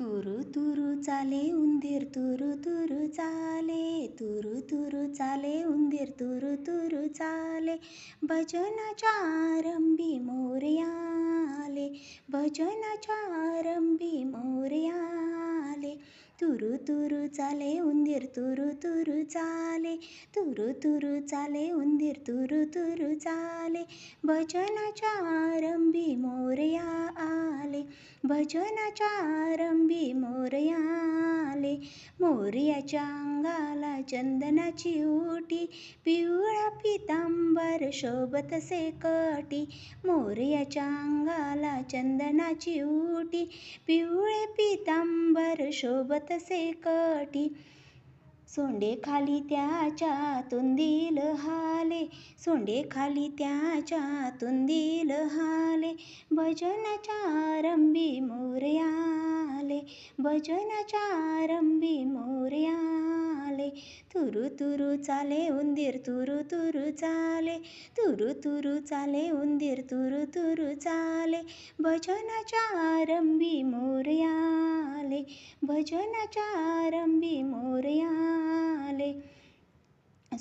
तुरु तुरु चाले उंदीर तुरु तुरु चाले तुरु तुरु चाले उंदीर तुरु तुरु चाले भजनाच्या आरंभी मोर्याले भजनाच्या आरंभी मोर्याले तुरु तुरु चाले उंदीर तुरु तुरु चाले तुरु तुरु चाले उंदीर तुरु तुरु चाले भजनाच्या आरंभी मोरया आले भजनाच्या आरंभी मोरया आले. मोरयाच्या अंगाला चंदनाची ओटी पिवळा पितांबर शोभतसे कटी. मोरयाच्या अंगाला चंदनाची ओटी पिवळे पितांबर शोभतसे कटी. सोंडे खाली त्याच्या तुंदील हाले सोंडे खाली त्याच्या तुंदील हाले. भजनाच्या आरंभी मोरयाले भजनाच्या आरंभी मोरयाले. तुरु तुरु चाले उंदीर तुरु तुरु चाले. तुरु तुरु चाले उंदीर तुरु तुरु चाले. भजनाच्या आरंभी मोरयाले भजनाच्या आरंभी मोरयाले.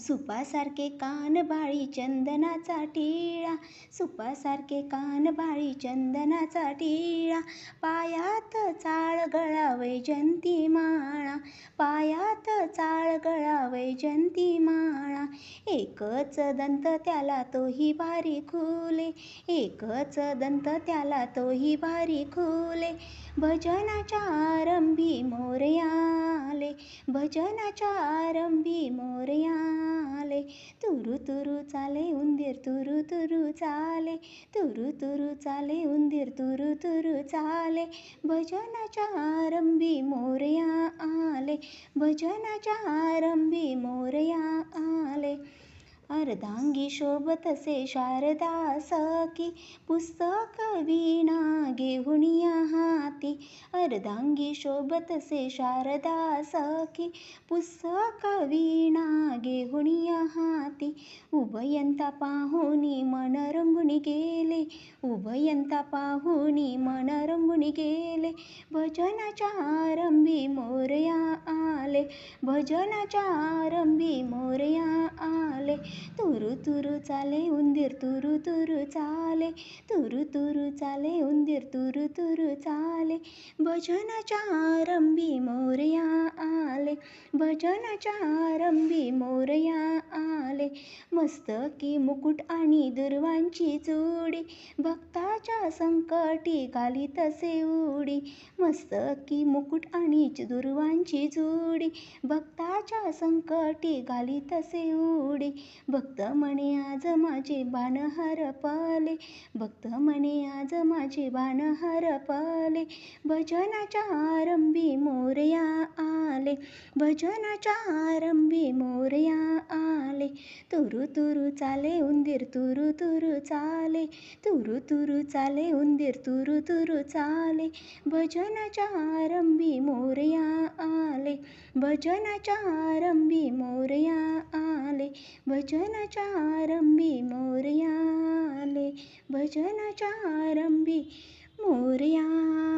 सुपासारखे कान बाळी चंदनाचा टिळा. सुपासारखे कान बाळी चंदनाचा टिळा. पायात चाळ गळा वैजंती माळा. पायात चाळ गळा वैजंती माळा. एकच दंत त्याला तोही भारी खुले. एकच दंत त्याला तोही भारी खुले. भजनाच्या आरंभी आले भजनाच्या आरंभी मोरयाले तुरु तुरु चाले उंदीर तुरु तुरु चाले. तुरु तुरु चाले उंदीर तुरु तुरु चाले. भजनाच्या आरंभी मोरया आले. भजनाच्या आरंभी मोरया आले. अर्धांगी शोभतसे शारदा सखी पुस्तक वीणा घेऊनिया हाती. अर्धांगी शोभतसे शारदा सखी पुस्तक वीणा घेऊनिया हाती. उभयंता पाहुनी मन रंगुनी गेले उभयंता पाहुनी मन रंगुनी गेले. भजनाच्या आरंभी मोरया आले भजनाच्या आरंभी तुरु चाले उंदीर तुरु तुरु चाले तुरु तुरु चाले उंदीर तुरु तुरु चाले भजनाच्या आरंभी मोरया आले भजनाच्या आरंभी मोरया आले मस्तकी मुकुट आणि दुर्वांची चुडी भक्ताच्या संकटी घाली तसे उडी मस्तकी मुकुट आणि दुर्वांची जोडी. भक्ताच्या संकटी घाली तसे उडी भक्त म्हणे आज माझे बाण हरपले. भक्त म्हणे आज माझे बाण हरपले. भजनाच्या आरंभी मोरया आले. भजनाच्या आरंभी मोरया आले. तुरु तुरु चाले उंदीर तुरु तुरु चाले. तुरु तुरु चाले उंदीर तुरु तुरु चाले. भजनाच्या आरंभी मोरया आले. भजनाच्या आरंभी मोरया आले. भजनाच्या आरंभी मोरया आले. भजनाच्या आरंभी मोरया